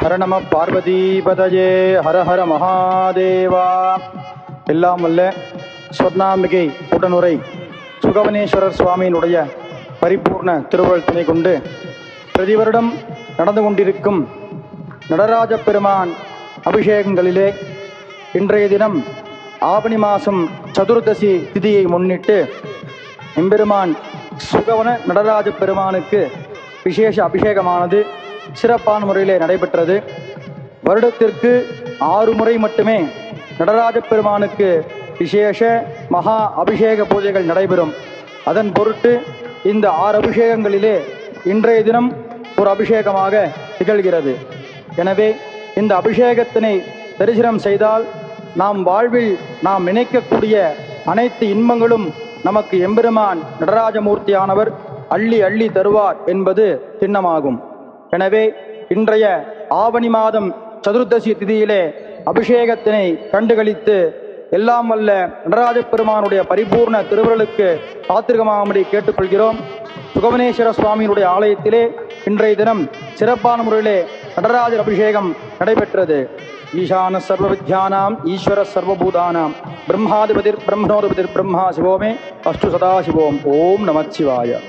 ஹர நம பார்வதீபதயே ஹர ஹர மகாதேவா. எல்லாம் வல்ல சொர்ணாம்பிகை உடனுரை சுகவனேஸ்வரர் சுவாமியினுடைய பரிபூர்ண திருவள் துணை கொண்டு பிரதி வருடம் நடந்து கொண்டிருக்கும் நடராஜ பெருமான் அபிஷேகங்களிலே இன்றைய தினம் ஆவணி மாதம் சதுர்தசி திதியை முன்னிட்டு எம்பெருமான் சுகவன நடராஜ பெருமானுக்கு விசேஷ அபிஷேகமானது சிறப்பான முறையிலே நடைபெற்றது. வருடத்திற்கு ஆறு முறை மட்டுமே நடராஜ பெருமானுக்கு விசேஷ மகா அபிஷேக பூஜைகள் நடைபெறும். அதன் பொருட்டு இந்த ஆறு அபிஷேகங்களிலே இன்றைய தினம் ஒரு அபிஷேகமாக திகழ்கிறது. எனவே இந்த அபிஷேகத்தினை தரிசனம் செய்தால் நாம் வாழ்வில் நாம் நினைக்கக்கூடிய அனைத்து இன்பங்களும் நமக்கு எம்பெருமான் நடராஜமூர்த்தியானவர் அள்ளி அள்ளி தருவார் என்பது திண்ணமாகும். எனவே இன்றைய ஆவணி மாதம் சதுர்தசி திதியிலே அபிஷேகத்தினை கண்டுகளித்து எல்லாம் வல்ல நடராஜ பெருமானுடைய பரிபூர்ண திருவருளுக்கு காத்திருக்கமாகும்படி கேட்டுக்கொள்கிறோம். சுகவனேஸ்வர சுவாமியினுடைய ஆலயத்திலே இன்றைய தினம் சிறப்பான முறையிலே நடராஜர் அபிஷேகம் நடைபெற்றது. ஈசான சர்வ வித்யானாம் ஈஸ்வர சர்வபூதானாம். பிரம்மாதிபதிர் பிரம்மணோதிபதிர் பிரம்மா சிவோமே அஷ்டு சதா சிவோம். ஓம் நமச்சிவாய.